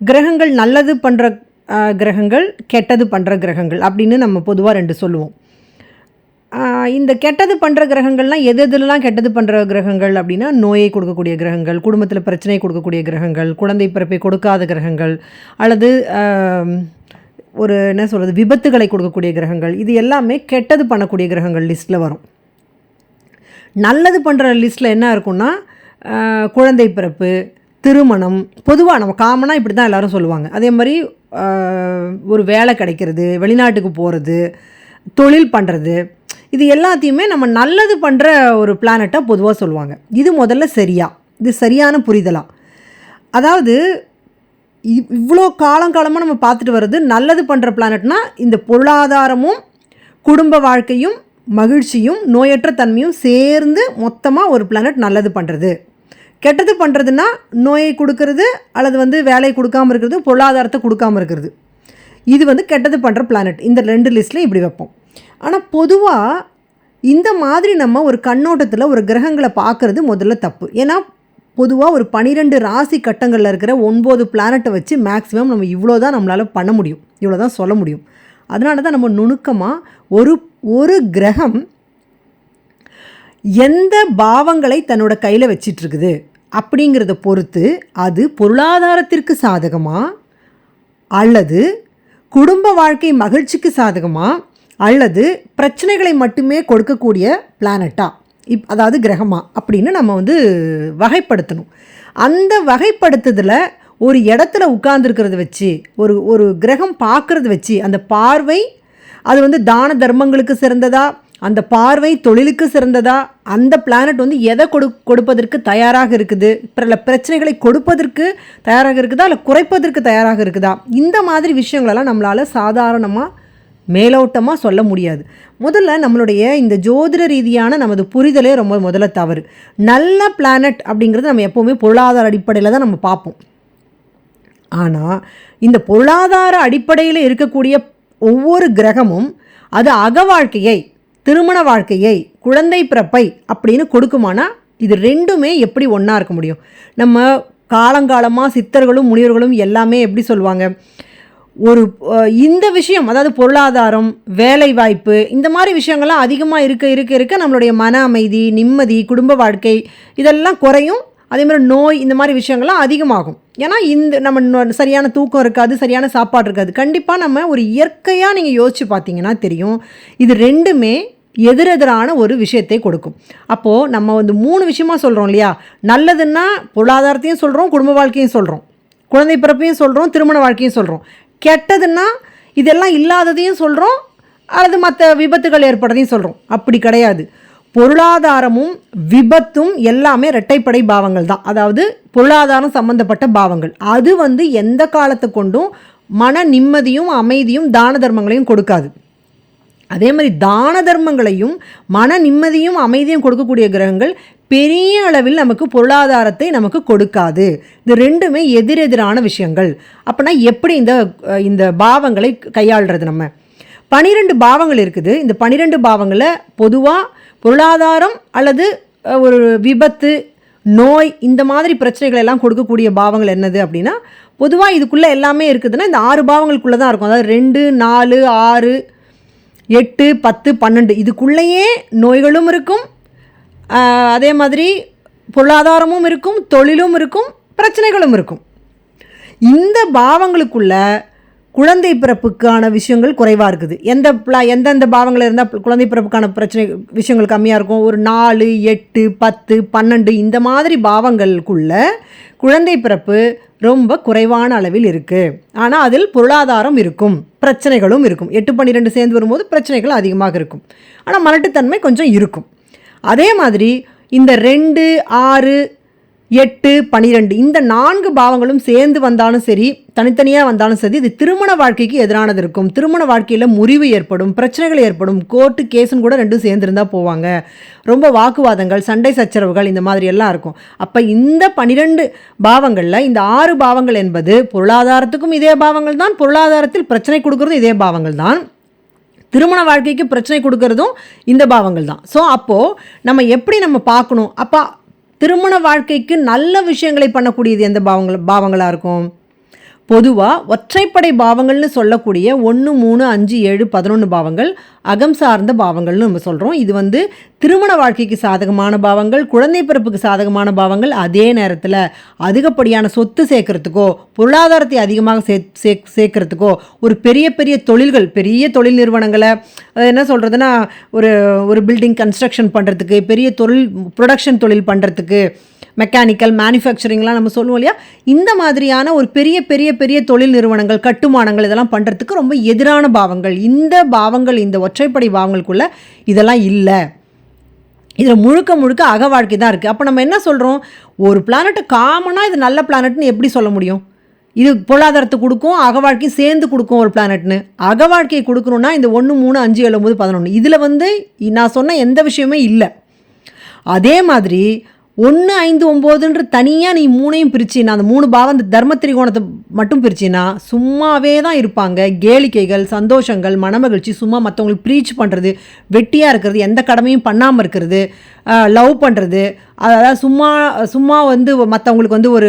கிரகங்கள் நல்லது பண்ணுற கிரகங்கள் கெட்டது பண்ணுற கிரகங்கள் அப்படின்னு நம்ம பொதுவாக ரெண்டு சொல்லுவோம். இந்த கெட்டது பண்ணுற கிரகங்கள்லாம் எது எதுலலாம் கெட்டது பண்ணுற கிரகங்கள் அப்படின்னா நோயை கொடுக்கக்கூடிய கிரகங்கள் குடும்பத்தில் பிரச்சனை கொடுக்கக்கூடிய கிரகங்கள் குழந்தை பிறப்பை கொடுக்காத கிரகங்கள் அல்லது ஒரு என்ன சொல்கிறது விபத்துகளை கொடுக்கக்கூடிய கிரகங்கள் இது எல்லாமே கெட்டது பண்ணக்கூடிய கிரகங்கள் லிஸ்ட்டில் வரும். நல்லது பண்ணுற லிஸ்ட்டில் என்ன இருக்குன்னா குழந்தை பிறப்பு திருமணம் பொதுவாக நம்ம காமனாக இப்படி தான் எல்லோரும் சொல்லுவாங்க. அதே மாதிரி ஒரு வேலை கிடைக்கிறது வெளிநாட்டுக்கு போகிறது தொழில் பண்ணுறது இது எல்லாத்தையுமே நம்ம நல்லது பண்ணுற ஒரு பிளானட்டாக பொதுவாக சொல்லுவாங்க. இது முதல்ல சரியா? இது சரியான புரிதலாக அதாவது இவ்- இவ்வளோ காலங்காலமாக நம்ம பார்த்துட்டு வர்றது நல்லது பண்ணுற பிளானட்னா இந்த பொருளாதாரமும் குடும்ப வாழ்க்கையும் மகிழ்ச்சியும் நோயற்ற தன்மையும் சேர்ந்து மொத்தமாக ஒரு பிளானட் நல்லது பண்ணுறது கெட்டது பண்ணுறதுன்னா நோயை கொடுக்கறது அல்லது வந்து வேலையை கொடுக்காம இருக்கிறது பொருளாதாரத்தை கொடுக்காம இருக்கிறது. இது வந்து கெட்டது பண்ணுற பிளானட் இந்த ரெண்டு லிஸ்ட்லையும் இப்படி வைப்போம். ஆனால் பொதுவாக இந்த மாதிரி நம்ம ஒரு கண்ணோட்டத்தில் ஒரு கிரகங்களை பார்க்குறது முதல்ல தப்பு. ஏன்னா பொதுவாக ஒரு பனிரெண்டு ராசி கட்டங்களில் இருக்கிற ஒன்பது பிளானட்டை வச்சு மேக்ஸிமம் நம்ம இவ்வளோ தான் நம்மளால் பண்ண முடியும். இவ்வளோ தான் சொல்ல முடியும். அதனால தான் நம்ம நுணுக்கமாக ஒரு ஒரு கிரகம் எந்த பாவங்களை தன்னோட கையில் வச்சிட்ருக்குது? அப்படிங்கிறத பொறுத்து அது பொருளாதாரத்திற்கு சாதகமா? அல்லது குடும்ப வாழ்க்கை மகிழ்ச்சிக்கு சாதகமா? அல்லது பிரச்சனைகளை மட்டுமே கொடுக்கக்கூடிய பிளானட்டா இப் அதாவது கிரகமா? அப்படின்னு நம்ம வந்து வகைப்படுத்தணும். அந்த வகைப்படுத்துதலில் ஒரு இடத்துல உட்கார்ந்துருக்கிறத வச்சு ஒரு ஒரு கிரகம் பார்க்குறத வச்சு அந்த பார்வை அது வந்து தான தர்மங்களுக்கு சிறந்ததா? அந்த பார்வை தொழிலுக்கு சிறந்ததா? அந்த பிளானட் வந்து எதை கொடு கொடுப்பதற்கு தயாராக இருக்குது? பிற பிரச்சனைகளை கொடுப்பதற்கு தயாராக இருக்குதா? இல்லை குறைப்பதற்கு தயாராக இருக்குதா? இந்த மாதிரி விஷயங்களெல்லாம் நம்மளால் சாதாரணமாக மேலோட்டமாக சொல்ல முடியாது. முதல்ல நம்மளுடைய இந்த ஜோதிட ரீதியான நமது புரிதலே ரொம்ப முதல்ல தவறு. நல்ல பிளானட் அப்படிங்கிறது நம்ம எப்போவுமே பொருளாதார அடிப்படையில் தான் நம்ம பார்ப்போம். ஆனால் இந்த பொருளாதார அடிப்படையில் இருக்கக்கூடிய ஒவ்வொரு கிரகமும் அது அக வாழ்க்கையை திருமண வாழ்க்கையை குழந்தை பிறப்பை அப்படின்னு கொடுக்குமானா இது ரெண்டுமே எப்படி ஒன்றா இருக்க முடியும்? நம்ம காலங்காலமாக சித்தர்களும் முனிவர்களும் எல்லாமே எப்படி சொல்லுவாங்க? ஒரு இந்த விஷயம் அதாவது பொருளாதாரம் வேலை வாய்ப்பு இந்த மாதிரி விஷயங்கள்லாம் அதிகமாக இருக்க இருக்க இருக்க நம்மளுடைய மன அமைதி நிம்மதி குடும்ப வாழ்க்கை இதெல்லாம் குறையும். அதே மாதிரி நோய் இந்த மாதிரி விஷயங்கள்லாம் அதிகமாகும். ஏன்னா இந்த நம்ம சரியான தூக்கம் இருக்காது சரியான சாப்பாடு இருக்காது. கண்டிப்பாக நம்ம ஒரு இயற்கையாக நீங்கள் யோசித்து பார்த்தீங்கன்னா தெரியும். இது ரெண்டுமே எதிரெதிரான ஒரு விஷயத்தை கொடுக்கும். அப்போது நம்ம வந்து மூணு விஷயமா சொல்கிறோம் இல்லையா? நல்லதுன்னா பொருளாதாரத்தையும் சொல்கிறோம் குடும்ப வாழ்க்கையும் சொல்கிறோம் குழந்தை பிறப்பையும் சொல்கிறோம் திருமண வாழ்க்கையும் சொல்கிறோம் கெட்டதுன்னா இதெல்லாம் இல்லாததையும் சொல்கிறோம் அல்லது மற்ற விபத்துகள் ஏற்படுறதையும் சொல்கிறோம் அப்படி கிடையாது. பொருளாதாரமும் விபத்தும் எல்லாமே இரட்டைப்படை பாவங்கள் தான். அதாவது பொருளாதாரம் சம்பந்தப்பட்ட பாவங்கள். அது வந்து எந்த காலத்தை கொண்டும் மன நிம்மதியும் அமைதியும் தான தர்மங்களையும் கொடுக்காது. அதே மாதிரி தான தர்மங்களையும் மன நிம்மதியும் அமைதியும் கொடுக்கக்கூடிய கிரகங்கள் பெரிய அளவில் நமக்கு பொருளாதாரத்தை நமக்கு கொடுக்காது. இது ரெண்டுமே எதிரெதிரான விஷயங்கள். அப்போனா எப்படி இந்த இந்த பாவங்களை கையாளுறது நம்ம? பனிரெண்டு பாவங்கள் இருக்குது. இந்த பனிரெண்டு பாவங்களில் பொதுவாக பொருளாதாரம் அல்லது ஒரு விபத்து நோய் இந்த மாதிரி பிரச்சனைகள் எல்லாம் கொடுக்கக்கூடிய பாவங்கள் என்னது அப்படின்னா பொதுவாக இதுக்குள்ளே எல்லாமே இருக்குதுன்னா இந்த ஆறு பாவங்களுக்குள்ளே தான் இருக்கும். அதாவது ரெண்டு நாலு ஆறு எட்டு பத்து பன்னெண்டு. இதுக்குள்ளேயே நோய்களும் இருக்கும். அதே மாதிரி பொருளாதாரமும் இருக்கும் தொழிலும் இருக்கும் பிரச்சனைகளும் இருக்கும். இந்த பாவங்களுக்குள்ள குழந்தை பிறப்புக்கான விஷயங்கள் குறைவாக இருக்குது. எந்த பிளா எந்தெந்த பாவங்கள் இருந்தால் குழந்தை பிறப்புக்கான பிரச்சனை விஷயங்கள் கம்மியாக இருக்கும். ஒரு நாலு எட்டு பத்து பன்னெண்டு இந்த மாதிரி பாவங்களுக்குள்ள குழந்தை பிறப்பு ரொம்ப குறைவான அளவில் இருக்குது ஆனால் அதில் பொருளாதாரம் இருக்கும். பிரச்சனைகளும் இருக்கும். எட்டு பன்னிரெண்டு சேர்ந்து வரும்போது பிரச்சனைகள் அதிகமாக இருக்கும். ஆனால் மலட்டுத்தன்மை கொஞ்சம் இருக்கும். அதே மாதிரி இந்த ரெண்டு ஆறு எட்டு பனிரெண்டு. இந்த நான்கு பாவங்களும் சேர்ந்து வந்தாலும் சரி தனித்தனியாக வந்தாலும் சரி இது திருமண வாழ்க்கைக்கு எதிரானது இருக்கும். திருமண வாழ்க்கையில் முறிவு ஏற்படும் பிரச்சனைகள் ஏற்படும். கோர்ட்டு கேஸுன்னு கூட ரெண்டும் சேர்ந்துருந்தா போவாங்க. ரொம்ப வாக்குவாதங்கள் சண்டை சச்சரவுகள் இந்த மாதிரி எல்லாம் இருக்கும். அப்போ இந்த பனிரெண்டு பாவங்களில் இந்த ஆறு பாவங்கள் என்பது பொருளாதாரத்துக்கும் இதே பாவங்கள் தான் பொருளாதாரத்தில் பிரச்சனை கொடுக்கறதும் இதே பாவங்கள் தான். திருமண வாழ்க்கைக்கு பிரச்சனை கொடுக்கறதும் இந்த பாவங்கள் தான். ஸோ அப்போது நம்ம எப்படி நம்ம பார்க்கணும்? அப்போ திருமண வாழ்க்கைக்கு நல்ல விஷயங்களை பண்ணக்கூடியது எந்த பாவங்கள் பாவங்களாக இருக்கும்? பொதுவாக ஒற்றைப்படை பாவங்கள்னு சொல்லக்கூடிய ஒன்று மூணு அஞ்சு ஏழு பதினொன்று பாவங்கள் அகம் சார்ந்த பாவங்கள்னு நம்ம சொல்கிறோம் இது வந்து திருமண வாழ்க்கைக்கு சாதகமான பாவங்கள் குழந்தை பிறப்புக்கு சாதகமான பாவங்கள் அதே நேரத்தில் அதிகப்படியான சொத்து சேர்க்கறதுக்கோ பொருளாதாரத்தை அதிகமாக சே சே சேர்க்கறதுக்கோ ஒரு பெரிய பெரிய தொழில்கள் பெரிய தொழில் நிறுவனங்களை என்ன சொல்கிறதுனா ஒரு ஒரு பில்டிங் கன்ஸ்ட்ரக்ஷன் பண்ணுறதுக்கு பெரிய தொழில் ப்ரொடக்ஷன் தொழில் பண்ணுறதுக்கு மெக்கானிக்கல் மேனுஃபேக்சரிங்லாம் நம்ம சொல்லுவோம் இல்லையா? இந்த மாதிரியான ஒரு பெரிய பெரிய பெரிய தொழில் நிறுவனங்கள் கட்டுமானங்கள் இதெல்லாம் பண்ணுறதுக்கு ரொம்ப எதிரான பாவங்கள். இந்த பாவங்கள் இந்த ஒற்றைப்படை பாவங்களுக்குள்ளே இதெல்லாம் இல்லை. இதில் முழுக்க முழுக்க அக வாழ்க்கை தான் இருக்குது அப்போ நம்ம என்ன சொல்கிறோம் ஒரு பிளானட் காமனாக இது நல்ல பிளானட்னு எப்படி சொல்ல முடியும்? இது பொருளாதாரத்தை கொடுக்கும் அக வாழ்க்கையும் சேர்ந்து கொடுக்கும் ஒரு பிளானட்னு அக வாழ்க்கையை கொடுக்கணுன்னா இந்த ஒன்று மூணு அஞ்சு ஏழு ஒம்பது பதினொன்று இதில் வந்து நான் சொன்ன எந்த விஷயமே இல்லை. அதே மாதிரி ஒன்று ஐந்து ஒம்போதுன்ற தனியாக நீ மூணையும் பிரிச்சினா அந்த மூணு பாவம் அந்த தர்ம திரிகோணத்தை மட்டும் பிரிச்சினா சும்மாவே தான் இருப்பாங்க. கேளிக்கைகள் சந்தோஷங்கள் மனமகிழ்ச்சி சும்மா மற்றவங்களுக்கு ப்ரீச் பண்ணுறது வெட்டியாக இருக்கிறது எந்த கடமையும் பண்ணாமல் இருக்கிறது லவ் பண்ணுறது அதாவது சும்மா சும்மா வந்து மற்றவங்களுக்கு வந்து ஒரு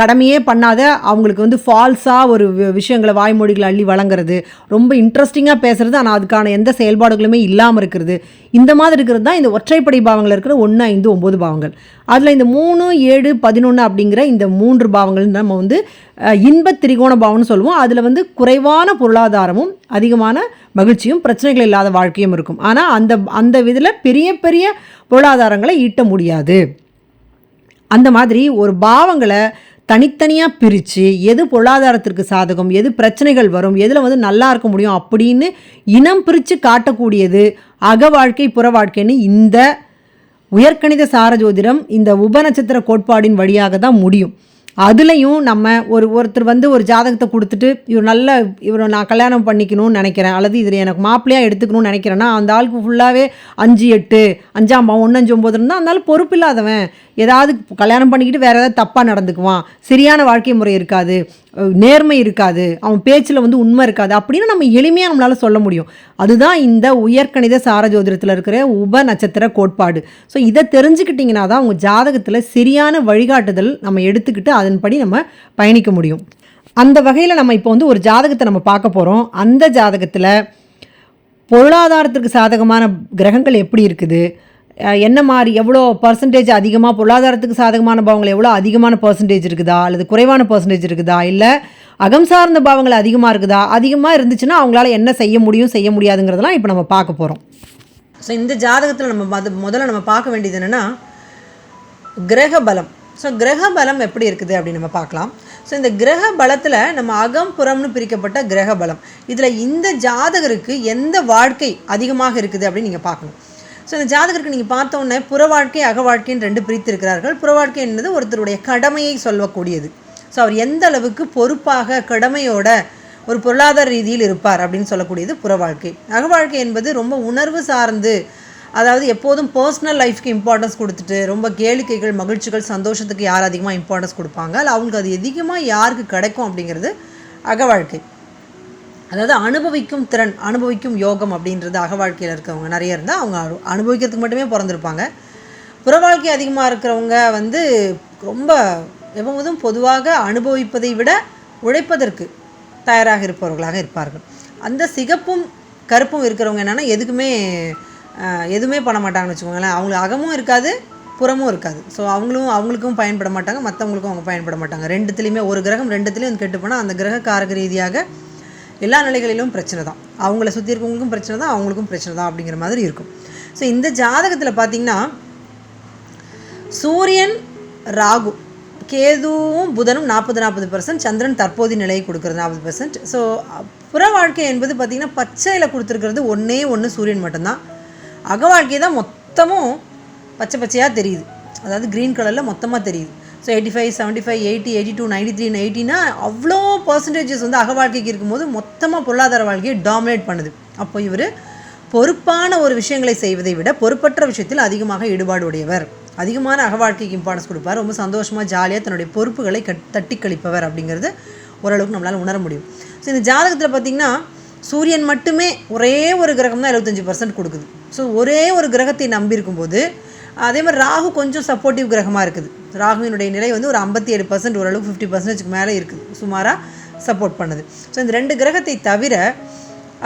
கடமையே பண்ணாத அவங்களுக்கு வந்து ஃபால்ஸாக ஒரு விஷயங்களை வாய்மொழிகளை அள்ளி வழங்குறது. ரொம்ப இன்ட்ரெஸ்டிங்காக பேசுகிறது ஆனால் அதுக்கான எந்த செயல்பாடுகளுமே இல்லாமல் இருக்கிறது. இந்த மாதிரி இருக்கிறது தான் இந்த ஒற்றைப்படை பாவங்கள் இருக்கிற ஒன்று ஐந்து ஒம்பது பாவங்கள். அதில் இந்த மூணு ஏழு பதினொன்று அப்படிங்கிற இந்த மூன்று பாவங்கள் நம்ம வந்து இன்ப திரிகோண பாவம்னு சொல்லுவோம். அதில் வந்து குறைவான பொருளாதாரமும் அதிகமான மகிழ்ச்சியும் பிரச்சனைகள் இல்லாத வாழ்க்கையும் இருக்கும். ஆனால் அந்த அந்த இதில் பெரிய பெரிய பொருளாதாரங்களை ஈட்ட முடியாது. அந்த மாதிரி ஒரு பாவங்களை தனித்தனியாக பிரித்து எது பொருளாதாரத்திற்கு சாதகம் எது பிரச்சனைகள் வரும் எதில் வந்து நல்லா இருக்க முடியும் அப்படின்னு இனம் பிரித்து காட்டக்கூடியது அக வாழ்க்கை புற வாழ்க்கைன்னு இந்த உயர்கணித சாரஜோதிடம் இந்த உபநட்சத்திர கோட்பாடின் வழியாக தான் முடியும். அதுலேயும் நம்ம ஒரு ஒருத்தர் வந்து ஒரு ஜாதகத்தை கொடுத்துட்டு இவர் நல்ல இவரை நான் கல்யாணம் பண்ணிக்கணும்னு நினைக்கிறேன். அல்லது இதில் எனக்கு மாப்பிள்ளையாக எடுத்துக்கணும்னு நினைக்கிறேன்னா அந்த ஆளுக்கு ஃபுல்லாகவே அஞ்சு எட்டு அஞ்சாம் பாவம் ஒன்று ஒம்பது இருந்தால் அந்த ஆள் பொறுப்பு இல்லாதவன் ஏதாவது கல்யாணம் பண்ணிக்கிட்டு வேறு ஏதாவது தப்பாக நடந்துக்குவான். சரியான வாழ்க்கை முறை இருக்காது. நேர்மை இருக்காது. அவன் பேச்சில் வந்து உண்மை இருக்காது. அப்படின்னு நம்ம எளிமையாக நம்மளால் சொல்ல முடியும். அதுதான் இந்த உயர்கணித சாரஜோதிடத்தில் இருக்கிற உப நட்சத்திர கோட்பாடு. ஸோ இதை தெரிஞ்சுக்கிட்டிங்கன்னா தான் உங்கள் ஜாதகத்தில் சரியான வழிகாட்டுதல் நம்ம எடுத்துக்கிட்டு அதன்படி நம்ம பயணிக்க முடியும். அந்த வகையில் நம்ம இப்போ வந்து ஒரு ஜாதகத்தை நம்ம பார்க்க போகிறோம் அந்த ஜாதகத்தில் பொருளாதாரத்திற்கு சாதகமான கிரகங்கள் எப்படி இருக்குது? என்ன மாதிரி எவ்வளோ பர்சன்டேஜ் அதிகமாக பொருளாதாரத்துக்கு சாதகமான பாவங்கள் எவ்வளோ அதிகமான பர்சன்டேஜ் இருக்குதா? அல்லது குறைவான பர்சன்டேஜ் இருக்குதா? இல்லை அகம் சார்ந்த பாவங்கள் அதிகமாக இருக்குதா? அதிகமாக இருந்துச்சுன்னா அவங்களால என்ன செய்ய முடியும் செய்ய முடியாதுங்கிறதெல்லாம் இப்போ நம்ம பார்க்க போகிறோம் ஸோ இந்த ஜாதகத்தில் நம்ம மொத முதல்ல நம்ம பார்க்க வேண்டியது என்னென்னா கிரக பலம். ஸோ கிரக பலம் எப்படி இருக்குது அப்படின்னு நம்ம பார்க்கலாம். ஸோ இந்த கிரக பலத்தில் நம்ம அகம் புறம்னு பிரிக்கப்பட்ட கிரக பலம். இதில் இந்த ஜாதகருக்கு எந்த வாழ்க்கை அதிகமாக இருக்குது அப்படின்னு நீங்கள் பார்க்கணும். ஸோ இந்த ஜாதகருக்கு நீங்கள் பார்த்தோன்னே புற வாழ்க்கை அக வாழ்க்கைன்னு ரெண்டு பிரித்து இருக்கிறார்கள் புற வாழ்க்கை என்பது ஒருத்தருடைய கடமையை சொல்லக்கூடியது ஸோ அவர் எந்த அளவுக்கு பொறுப்பாக கடமையோட ஒரு பொருளாதார ரீதியில் இருப்பார் அப்படின்னு சொல்லக்கூடியது புற வாழ்க்கை. அக வாழ்க்கை என்பது ரொம்ப உணர்வு சார்ந்து அதாவது எப்போதும் பர்சனல் லைஃப்க்கு இம்பார்ட்டன்ஸ் கொடுத்துட்டு ரொம்ப கேளிக்கைகள் மகிழ்ச்சிகள் சந்தோஷத்துக்கு யார் அதிகமாக இம்பார்ட்டன்ஸ் கொடுப்பாங்க? அவங்களுக்கு அது அதிகமாக யாருக்கு கிடைக்கும் அப்படிங்கிறது அக வாழ்க்கை. அதாவது அனுபவிக்கும் திறன் அனுபவிக்கும் யோகம் அப்படின்றது அக வாழ்க்கையில் இருக்கிறவங்க நிறைய இருந்தால் அவங்க அனுபவிக்கிறதுக்கு மட்டுமே பிறந்திருப்பாங்க. புற வாழ்க்கை அதிகமாக இருக்கிறவங்க வந்து ரொம்ப எப்போதும் பொதுவாக அனுபவிப்பதை விட உழைப்பதற்கு தயாராக இருப்பவர்களாக இருப்பார்கள். அந்த சிகப்பும் கருப்பும் இருக்கிறவங்க என்னென்னா எதுக்குமே எதுவுமே பண்ண மாட்டாங்கன்னு வச்சுக்கோங்களேன். அவங்களுக்கு அகமும் இருக்காது புறமும் இருக்காது. ஸோ அவங்களும் அவங்களுக்கும் பயன்பட மாட்டாங்க மற்றவங்களுக்கும் அவங்க பயன்பட மாட்டாங்க. ரெண்டுத்துலேயுமே ஒரு கிரகம் ரெண்டுத்துலேயும் கெட்டு போனால் அந்த கிரக காரக ரீதியாக எல்லா நிலைகளிலும் பிரச்சனை தான். அவங்கள சுற்றி இருக்கவங்களுக்கும் பிரச்சனை தான் அவங்களுக்கும் பிரச்சனை தான் அப்படிங்கிற மாதிரி இருக்கும். ஸோ இந்த ஜாதகத்தில் பார்த்தீங்கன்னா சூரியன் ராகு கேதுவும் புதனும் நாற்பது நாற்பது பர்சன்ட் சந்திரன் தற்போதைய நிலையை கொடுக்குறது நாற்பது பர்சன்ட் ஸோ புற வாழ்க்கை என்பது பார்த்திங்கன்னா பச்சையில் கொடுத்துருக்கிறது ஒன்றே ஒன்று சூரியன் மட்டும்தான். அக வாழ்க்கை தான் மொத்தமும் பச்சை பச்சையாக தெரியுது. அதாவது க்ரீன் கலரில் மொத்தமாக தெரியுது. So eighty five seventy five eighty eighty two ninety three எயிட்டினா அவ்வளோ பர்சன்டேஜஸ் வந்து அக வாழ்க்கைக்கு இருக்கும்போது மொத்தமாக பொருளாதார வாழ்க்கையை டாமினேட் பண்ணுது. அப்போ இவர் பொறுப்பான ஒரு விஷயங்களை செய்வதை விட பொறுப்பற்ற விஷயத்தில் அதிகமாக ஈடுபாடு உடையவர். அதிகமான அக வாழ்க்கைக்கு இம்பார்ட்டன்ஸ் கொடுப்பார். ரொம்ப சந்தோஷமாக ஜாலியாக தன்னுடைய பொறுப்புகளை கட் தட்டி கழிப்பவர் அப்படிங்கிறது ஓரளவுக்கு நம்மளால் உணர முடியும். ஸோ இந்த ஜாதகத்தில் பார்த்திங்கன்னா சூரியன் மட்டுமே ஒரே ஒரு கிரகம் தான் எழுபத்தஞ்சி பர்சன்ட் கொடுக்குது. ஸோ ஒரே ஒரு கிரகத்தை நம்பியிருக்கும்போது அதே மாதிரி ராகு கொஞ்சம் சப்போர்ட்டிவ் கிரகமாக இருக்குது. ராகுவினுடைய நிலை வந்து ஒரு ஐம்பத்தி ஏழு பர்சன்ட் ஓரளவுக்கு ஃபிஃப்டி பர்சன்டேஜ்க்கு மேலே இருக்குது. சுமாராக சப்போர்ட் பண்ணுது. ஸோ இந்த ரெண்டு கிரகத்தை தவிர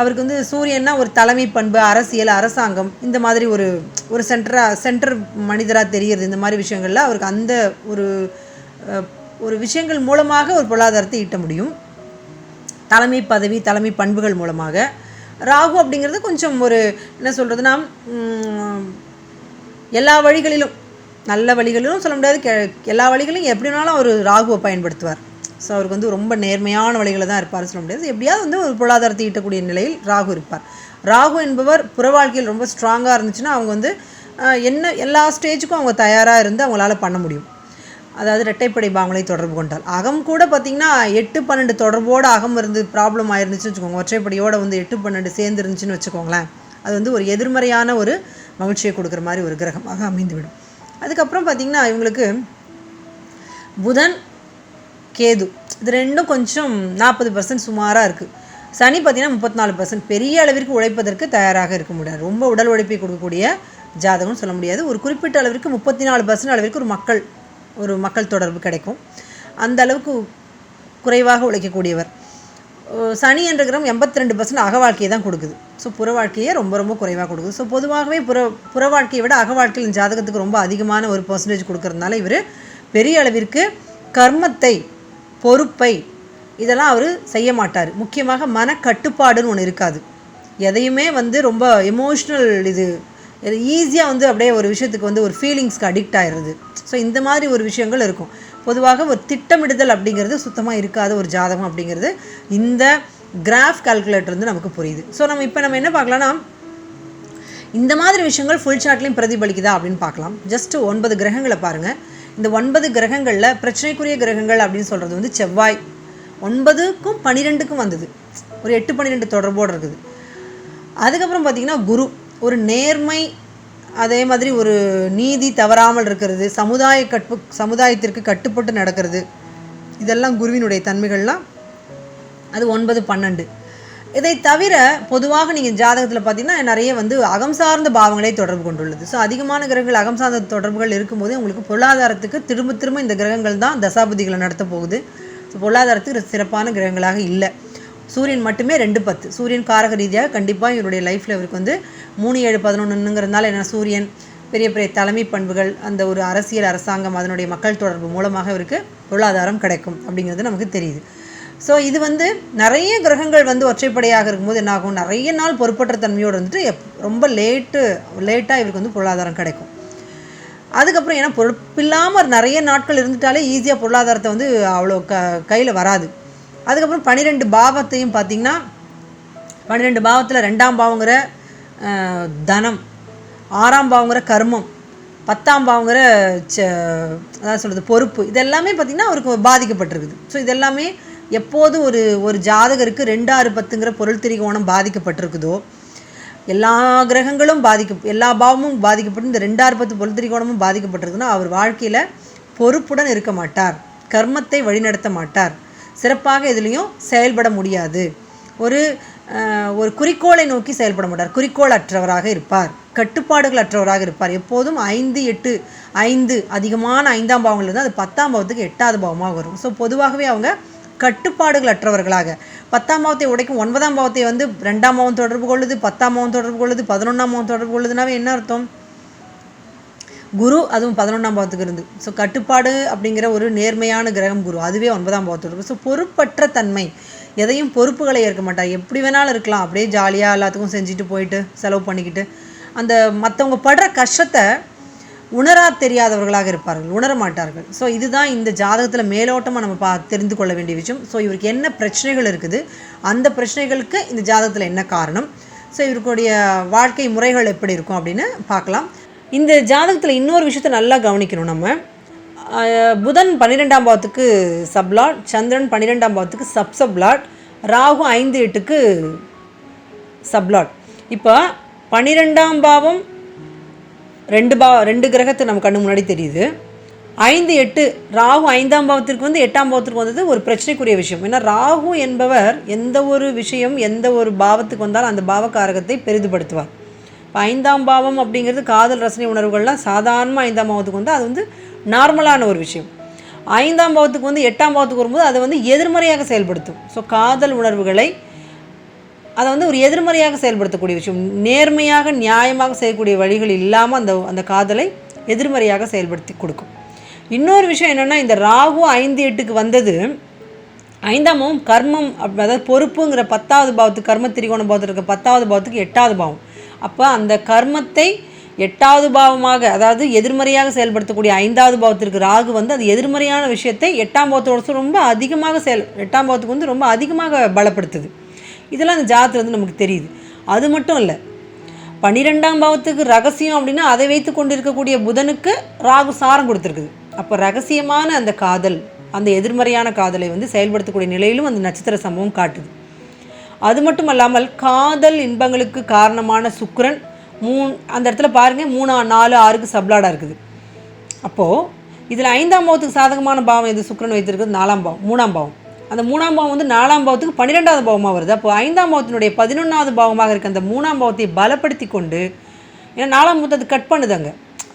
அவருக்கு வந்து சூரியன்னா ஒரு தலைமை பண்பு அரசியல் அரசாங்கம் இந்த மாதிரி ஒரு ஒரு சென்டரா சென்டர் மனிதராக தெரிகிறது இந்த மாதிரி விஷயங்களில் அவருக்கு அந்த ஒரு ஒரு விஷயங்கள் மூலமாக ஒரு பொருளாதாரத்தை ஈட்ட முடியும். தலைமை பதவி தலைமை பண்புகள் மூலமாக. ராகு அப்படிங்கிறது கொஞ்சம் ஒரு என்ன சொல்கிறதுனா எல்லா வழிகளிலும் நல்ல வழிகளிலும் சொல்ல முடியாது. கெ எல்லா வழிகளிலும் எப்படி வேணாலும் அவர் ராகுவை பயன்படுத்துவார். ஸோ அவருக்கு வந்து ரொம்ப நேர்மையான வழிகளில் தான் இருப்பார் சொல்ல முடியாது. எப்படியாவது வந்து ஒரு பொருளாதாரத்தை ஈட்டக்கூடிய நிலையில் ராகு இருப்பார். ராகு என்பவர் புற வாழ்க்கையில் ரொம்ப ஸ்ட்ராங்காக இருந்துச்சுன்னா அவங்க வந்து என்ன எல்லா ஸ்டேஜுக்கும் அவங்க தயாராக இருந்து அவங்களால பண்ண முடியும். அதாவது இரட்டைப்படை பாவங்களை தொடர்பு கொண்டால். அகம் கூட பார்த்திங்கன்னா எட்டு பன்னெண்டு தொடர்போடு அகம் இருந்து ப்ராப்ளம் ஆயிருந்துச்சுன்னு வச்சுக்கோங்க. ஒற்றைப்படையோடு வந்து எட்டு பன்னெண்டு சேர்ந்து இருந்துச்சுன்னு வச்சுக்கோங்களேன். அது வந்து ஒரு எதிர்மறையான ஒரு மகிழ்ச்சியை கொடுக்குற மாதிரி ஒரு கிரகமாக அமைந்துவிடும். அதுக்கப்புறம் பார்த்திங்கன்னா இவங்களுக்கு புதன் கேது. இது ரெண்டும் கொஞ்சம் நாற்பது பர்சன்ட் சுமாராக இருக்குது சனி பார்த்திங்கன்னா முப்பத்தி நாலு பர்சன்ட் பெரிய அளவிற்கு உழைப்பதற்கு தயாராக இருக்க முடியாது. ரொம்ப உடல் உழைப்பை கொடுக்கக்கூடிய ஜாதகம்னு சொல்ல முடியாது. ஒரு குறிப்பிட்ட அளவிற்கு முப்பத்தி நாலு பர்சன்ட் அளவிற்கு ஒரு மக்கள் ஒரு மக்கள் தொடர்பு கிடைக்கும். அந்த அளவுக்கு குறைவாக உழைக்கக்கூடியவர். சனி என்ற கிரகம் எண்பத்தி ரெண்டு பர்சன்ட் அக வாழ்க்கையை தான் கொடுக்குது. ஸோ புற வாழ்க்கையே ரொம்ப ரொம்ப குறைவாக கொடுக்குது. ஸோ பொதுவாகவே புற புற வாழ்க்கையை விட அக வாழ்க்கையில் இந்த ஜாதகத்துக்கு ரொம்ப அதிகமான ஒரு பர்சன்டேஜ் கொடுக்கறதுனால இவர் பெரிய அளவிற்கு கர்மத்தை பொறுப்பை இதெல்லாம் அவர் செய்ய மாட்டார். முக்கியமாக மனக்கட்டுப்பாடுன்னு ஒன்று இருக்காது. எதையுமே வந்து ரொம்ப எமோஷ்னல் இது ஈஸியாக வந்து அப்படியே ஒரு விஷயத்துக்கு வந்து ஒரு ஃபீலிங்ஸ்க்கு அடிக்ட் ஆயிடுறது. ஸோ இந்த மாதிரி ஒரு விஷயங்கள் இருக்கும். பொதுவாக ஒரு திட்டமிடுதல் அப்படிங்கிறது சுத்தமாக இருக்காத ஒரு ஜாதகம் அப்படிங்கிறது இந்த கிராஃப் கால்குலேட்டர் வந்து நமக்கு புரியுது. ஸோ நம்ம இப்போ நம்ம என்ன பார்க்கலாம்னா இந்த மாதிரி விஷயங்கள் ஃபுல் சார்ட்லேயும் பிரதிபலிக்குதா அப்படின்னு பார்க்கலாம். ஜஸ்ட்டு ஒன்பது கிரகங்களை பாருங்கள் இந்த ஒன்பது கிரகங்களில் பிரச்சனைக்குரிய கிரகங்கள் அப்படின்னு சொல்கிறது வந்து செவ்வாய். ஒன்பதுக்கும் பன்னிரெண்டுக்கும் வந்தது. ஒரு எட்டு பன்னிரெண்டு தொடர்போடு இருக்குது. அதுக்கப்புறம் பார்த்திங்கன்னா குரு. ஒரு நேர்மை அதே மாதிரி ஒரு நீதி தவறாமல் இருக்கிறது சமுதாய கட்பு சமுதாயத்திற்கு கட்டுப்பட்டு நடக்கிறது. இதெல்லாம் குருவினுடைய தன்மைகள்லாம் அது ஒன்பது பன்னெண்டு. இதை தவிர பொதுவாக நீங்கள் ஜாதகத்தில் பார்த்தீங்கன்னா நிறைய வந்து அகம் சார்ந்த பாவங்களே தொடர்பு கொண்டுள்ளது. ஸோ அதிகமான கிரகங்கள் அகம் சார்ந்த தொடர்புகள் இருக்கும்போது உங்களுக்கு பொருளாதாரத்துக்கு திரும்ப திரும்ப இந்த கிரகங்கள் தான் தசாபதிகளை நடத்த போகுது. ஸோ பொருளாதாரத்துக்கு சிறப்பான கிரகங்களாக இல்லை. சூரியன் மட்டுமே ரெண்டு பத்து. சூரியன் காரக ரீதியாக கண்டிப்பாக இவருடைய லைஃப்பில் இவருக்கு வந்து மூணு ஏழு பதினொன்றுங்கிறதுனால என்ன சூரியன் பெரிய பெரிய தலைமை பண்புகள் அந்த ஒரு அரசியல் அரசாங்கம் அதனுடைய மக்கள் தொடர்பு மூலமாக இவருக்கு பொருளாதாரம் கிடைக்கும் அப்படிங்கிறது நமக்கு தெரியுது. ஸோ இது வந்து நிறைய கிரகங்கள் வந்து ஒற்றைப்படையாக இருக்கும்போது என்னாகும்? நிறைய நாள் பொறுப்பற்ற தன்மையோடு வந்துட்டு எப் ரொம்ப லேட்டு லேட்டாக இவருக்கு வந்து பொருளாதாரம் கிடைக்கும். அதுக்கப்புறம் ஏன்னா பொறுப்பில்லாமல் நிறைய நாட்கள் இருந்துட்டாலே ஈஸியாக பொருளாதாரத்தை வந்து அவ்வளோ க கையில் வராது. அதுக்கப்புறம் பன்னிரெண்டு பாவத்தையும் பார்த்திங்கன்னா பன்னிரெண்டு பாவத்தில் ரெண்டாம் பாவங்கிற தனம் ஆறாம் பாவங்கிற கர்மம் பத்தாம் பாவங்கிற ச அதான் சொல்கிறது பொறுப்பு இதெல்லாமே பார்த்திங்கன்னா அவருக்கு பாதிக்கப்பட்டிருக்குது. ஸோ இதெல்லாமே எப்போது ஒரு ஒரு ஜாதகருக்கு ரெண்டு ஆறு பத்துங்கிற பொருள் திரிகோணம் பாதிக்கப்பட்டிருக்குதோ எல்லா கிரகங்களும் பாதிக்க எல்லா பாவமும் பாதிக்கப்பட்டு இந்த ரெண்டாறு பத்து பொருள் திரிகோணமும் பாதிக்கப்பட்டிருக்குன்னா அவர் வாழ்க்கையில் பொறுப்புடன் இருக்க மாட்டார் கர்மத்தை வழிநடத்த மாட்டார் சிறப்பாக எதுலேயும் செயல்பட முடியாது. ஒரு ஒரு குறிக்கோளை நோக்கி செயல்பட மாட்டார் குறிக்கோள் அற்றவராக இருப்பார் கட்டுப்பாடுகள் அற்றவராக இருப்பார். எப்போதும் ஐந்து எட்டு ஐந்து அதிகமான ஐந்தாம் பாவங்கள் இருந்தால் அது பத்தாம் பாவத்துக்கு எட்டாவது பாவமாக வரும். ஸோ பொதுவாகவே அவங்க கட்டுப்பாடுகள் அற்றவர்களாக பத்தாம் பாவத்தை உடைக்கும் ஒன்பதாம் பாவத்தை வந்து ரெண்டாம் பாவம் தொடர்பு கொள்ளுது பத்தாம் பாவம் தொடர்பு கொள்ளுது பதினொன்றாம் பாவம் தொடர்பு கொள்ளுதுனாவே என்ன அர்த்தம்? குரு அதுவும் பதினொன்றாம் பாவத்துக்கு இருந்து. ஸோ கட்டுப்பாடு அப்படிங்கிற ஒரு நேர்மையான கிரகம் குரு அதுவே ஒன்பதாம் பாவத்தோடு ஸோ பொறுப்பற்ற தன்மை எதையும் பொறுப்புகளை ஏற்க மாட்டார் எப்படி வேணாலும் இருக்கலாம். அப்படியே ஜாலியாக எல்லாத்துக்கும் செஞ்சுட்டு போயிட்டு செலவு பண்ணிக்கிட்டு அந்த மற்றவங்க படுற கஷ்டத்தை உணரா தெரியாதவர்களாக இருப்பார்கள். உணர மாட்டார்கள். ஸோ இதுதான் இந்த ஜாதகத்தில் மேலோட்டமாக நம்ம பா தெரிந்து கொள்ள வேண்டிய விஷயம். ஸோ இவருக்கு என்ன பிரச்சனைகள் இருக்குது? அந்த பிரச்சனைகளுக்கு இந்த ஜாதகத்தில் என்ன காரணம்? ஸோ இவருக்குடைய வாழ்க்கை முறைகள் எப்படி இருக்கும் அப்படின்னு பார்க்கலாம். இந்த ஜாதகத்தில் இன்னொரு விஷயத்தை நல்லா கவனிக்கணும் நம்ம. புதன் பன்னிரெண்டாம் பாவத்துக்கு சப்லாட் சந்திரன் பன்னிரெண்டாம் பாவத்துக்கு சப் சப்லாட் ராகு ஐந்து எட்டுக்கு சப்லாட் இப்போ பன்னிரெண்டாம் பாவம் ரெண்டு பா ரெண்டு கிரகத்தை நம்ம கண்ணு முன்னாடி தெரியுது. ஐந்து எட்டு ராகு ஐந்தாம் பாவத்திற்கு வந்து எட்டாம் பாவத்திற்கு வந்தது ஒரு பிரச்சனைக்குரிய விஷயம். ஏன்னா ராகு என்பவர் எந்த ஒரு விஷயம் எந்த ஒரு பாவத்துக்கு வந்தாலும் அந்த பாவக்காரகத்தை பெரிதுபடுத்துவார். இப்போ ஐந்தாம் பாவம் அப்படிங்கிறது காதல் ரசனை உணர்வுகள்லாம் சாதாரணமாக ஐந்தாம் பாவத்துக்கு வந்து அது வந்து நார்மலான ஒரு விஷயம். ஐந்தாம் பாவத்துக்கு வந்து எட்டாம் பாவத்துக்கு வரும்போது அதை வந்து எதிர்மறையாக செயல்படுத்தும். ஸோ காதல் உணர்வுகளை அதை வந்து ஒரு எதிர்மறையாக செயல்படுத்தக்கூடிய விஷயம். நேர்மையாக நியாயமாக செய்யக்கூடிய வழிகள் இல்லாமல் அந்த அந்த காதலை எதிர்மறையாக செயல்படுத்தி கொடுக்கும். இன்னொரு விஷயம் என்னென்னா இந்த ராகு ஐந்து எட்டுக்கு வந்தது ஐந்தாமும் கர்மம் அதாவது பொறுப்புங்கிற பத்தாவது பாவத்துக்கு கர்ம திரிகோண பாவத்தில் இருக்க பத்தாவது பாவத்துக்கு எட்டாவது பாவம். அப்போ அந்த கர்மத்தை எட்டாவது பாவமாக அதாவது எதிர்மறையாக செயல்படுத்தக்கூடிய ஐந்தாவது பாவத்திற்கு ராகு வந்து அது எதிர்மறையான விஷயத்தை எட்டாம் பாவத்தோட ரொம்ப அதிகமாக செயல் எட்டாம் பாவத்துக்கு வந்து ரொம்ப அதிகமாக பலப்படுத்துது. இதெல்லாம் அந்த ஜாதகத்துல வந்து நமக்கு தெரியுது. அது மட்டும் இல்லை பன்னிரெண்டாம் பாவத்துக்கு ரகசியம் அப்படின்னா அதை வைத்து கொண்டிருக்கக்கூடிய புதனுக்கு ராகு சாரம் கொடுத்துருக்குது. அப்போ ரகசியமான அந்த காதல் அந்த எதிர்மறையான காதலை வந்து செயல்படுத்தக்கூடிய நிலையிலும் அந்த நட்சத்திர சம்பவம் காட்டுது. அது மட்டும் அல்லாமல் காதல் இன்பங்களுக்கு காரணமான சுக்கரன் மூணு அந்த இடத்துல பாருங்கள் மூணா நாலு ஆறுக்கு சப்ளாடாக இருக்குது. அப்போது இதில் ஐந்தாம் பாவத்துக்கு சாதகமான பாவம் எது? சுக்கரன் வைத்திருக்கிறது நாலாம் பாவம் மூணாம் பாவம். அந்த மூணாம் பாவம் வந்து நாலாம் பாவத்துக்கு பன்னிரெண்டாவது பாவமாக வருது. அப்போ ஐந்தாம் பாவத்தினுடைய பதினொன்றாவது பாவமாக இருக்க அந்த மூணாம் பாவத்தை பலப்படுத்தி கொண்டு ஏன்னா நாலாம் பாவத்தை அது கட் பண்ணுதாங்க.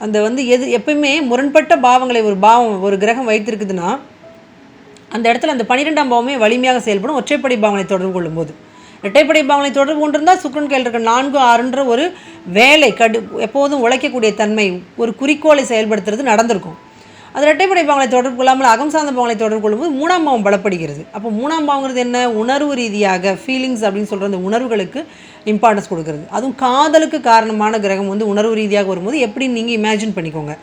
அந்த வந்து எது எப்பயுமே முரண்பட்ட பாவங்களை ஒரு பாவம் ஒரு கிரகம் வைத்திருக்குதுன்னா அந்த இடத்துல அந்த பன்னிரெண்டாம் பாவமே வலிமையாக செயல்படும் ஒற்றைப்படை பாவங்களை தொடர்பு கொள்ளும்போது. இரட்டைப்படை பாவங்களை தொடர்பு கொண்டிருந்தால் சுக்கிரன் கையில் இருக்க நான்கு ஆறுன்ற ஒரு வேலை கடு எப்போதும் உழைக்கக்கூடிய தன்மை ஒரு குறிக்கோளை செயல்படுத்துறது நடந்திருக்கும். அது இரட்டைப்படை பாவங்களை தொடர்பு கொள்ளாமல் அகம் சார்ந்த பாவங்களை தொடர்பு கொள்ளும்போது மூணாம் பாவம் பலப்படுகிறது. அப்போ மூணாம் பாவங்கிறது என்ன? உணர்வு ரீதியாக ஃபீலிங்ஸ் அப்படின்னு சொல்கிற அந்த உணர்வுகளுக்கு இம்பார்ட்டன்ஸ் கொடுக்குறது. அதுவும் காதலுக்கு காரணமான கிரகம் வந்து உணர்வு ரீதியாக வரும்போது எப்படின்னு நீங்கள் இமேஜின் பண்ணிக்கோங்க.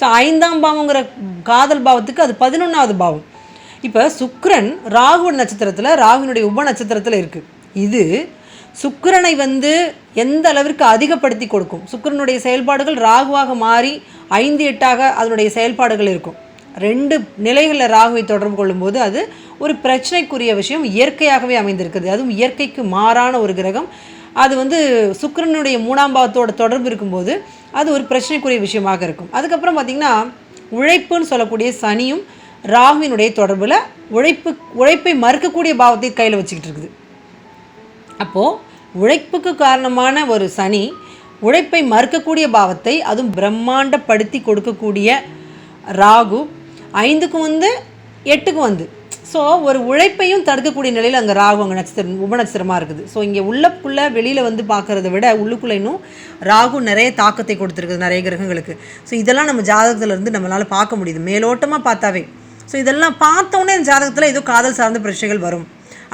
ஸோ ஐந்தாம் பாவங்கிற காதல் பாவத்துக்கு அது பதினொன்றாவது பாவம். இப்போ சுக்ரன் ராகு நட்சத்திரத்தில் ராகுனுடைய உப நட்சத்திரத்தில் இருக்குது இது சுக்கிரனை வந்து எந்த அளவிற்கு அதிகப்படுத்தி கொடுக்கும்? சுக்கிரனுடைய செயல்பாடுகள் ராகுவாக மாறி ஐந்து எட்டாக அதனுடைய செயல்பாடுகள் இருக்கும். ரெண்டு நிலைகளில் ராகுவை தொடர்பு கொள்ளும்போது அது ஒரு பிரச்சனைக்குரிய விஷயம் இயற்கையாகவே அமைந்திருக்குது. அதுவும் இயற்கைக்கு மாறான ஒரு கிரகம். அது வந்து சுக்கரனுடைய மூணாம் பாவத்தோட தொடர்பு இருக்கும்போது அது ஒரு பிரச்சனைக்குரிய விஷயமாக இருக்கும். அதுக்கப்புறம் பார்த்திங்கன்னா உழைப்புன்னு சொல்லக்கூடிய சனியும் ராகுவினுடைய தொடர்பில் உழைப்பு உழைப்பை மறுக்கக்கூடிய பாவத்தை கையில் வச்சுக்கிட்டு இருக்குது. அப்போது உழைப்புக்கு காரணமான ஒரு சனி உழைப்பை மறுக்கக்கூடிய பாவத்தை அதுவும் பிரம்மாண்டப்படுத்தி கொடுக்கக்கூடிய ராகு ஐந்துக்கும் வந்து எட்டுக்கும் வந்து. ஸோ ஒரு உழைப்பையும் தடுக்கக்கூடிய நிலையில் அங்கே ராகு அங்கே நட்சத்திரம் உபநட்சத்திரமாக இருக்குது. ஸோ இங்கே உள்ளக்குள்ளே வெளியில் வந்து பார்க்குறத விட உள்ளுக்குள்ளே இன்னும் ராகு நிறைய தாக்கத்தை கொடுத்துருக்குது நிறைய கிரகங்களுக்கு. ஸோ இதெல்லாம் நம்ம ஜாதகத்திலேருந்து நம்மளால் பார்க்க முடியுது. மேலோட்டமாக பார்த்தாவே. ஸோ இதெல்லாம் பார்த்தோன்னே இந்த ஜாதகத்தில் ஏதோ காதல் சார்ந்த பிரச்சனைகள் வரும்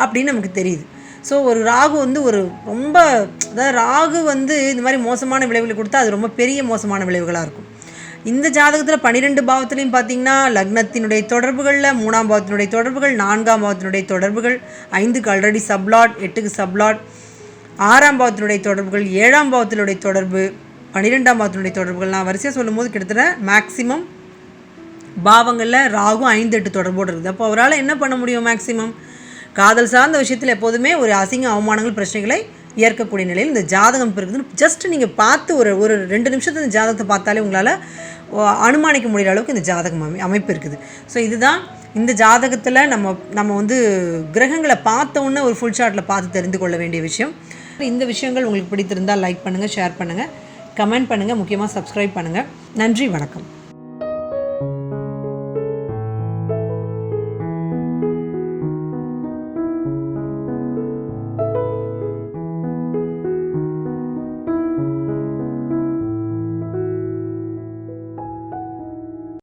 அப்படின்னு நமக்கு தெரியுது. ஸோ ஒரு ராகு வந்து ஒரு ரொம்ப அதாவது ராகு வந்து இந்த மாதிரி மோசமான விளைவுகளை கொடுத்தா அது ரொம்ப பெரிய மோசமான விளைவுகளாக இருக்கும். இந்த ஜாதகத்தில் பன்னிரெண்டு பாவத்துலையும் பார்த்தீங்கன்னா லக்னத்தினுடைய தொடர்புகளில் மூணாம் பாவத்தினுடைய தொடர்புகள் நான்காம் பாவத்தினுடைய தொடர்புகள் ஐந்துக்கு ஆல்ரெடி சப்லாட் எட்டுக்கு சப்லாட் ஆறாம் பாவத்தினுடைய தொடர்புகள் ஏழாம் பாவத்தினுடைய தொடர்பு பன்னிரெண்டாம் பாவத்தினுடைய தொடர்புகள். நான் வரிசையாக சொல்லும்போது கிட்டத்தட்ட மேக்ஸிமம் பாவங்களில் ராகும் ஐந்து எட்டு தொடர்போடு இருக்குது. அப்போ அவரால் என்ன பண்ண முடியும் மேக்ஸிமம் காதல் சார்ந்த விஷயத்தில் எப்போதுமே ஒரு அசிங்க அவமானங்கள் பிரச்சனைகளை ஏற்கக்கூடிய நிலையில் இந்த ஜாதகம் இருக்குதுன்னு ஜஸ்ட் நீங்கள் பார்த்து ஒரு ஒரு ரெண்டு நிமிஷத்துல இந்த ஜாதகத்தை பார்த்தாலே உங்களால் அனுமானிக்க முடிகிற அளவுக்கு இந்த ஜாதகம் அமை அமைப்பு இருக்குது. ஸோ இதுதான் இந்த ஜாதகத்தில் நம்ம நம்ம வந்து கிரகங்களை பார்த்த ஒரு ஃபுல் ஷாட்டில் பார்த்து தெரிந்து கொள்ள வேண்டிய விஷயம். இந்த விஷயங்கள் உங்களுக்கு பிடித்திருந்தால் லைக் பண்ணுங்கள் ஷேர் பண்ணுங்கள் கமெண்ட் பண்ணுங்கள் முக்கியமாக சப்ஸ்கிரைப் பண்ணுங்கள் நன்றி வணக்கம்.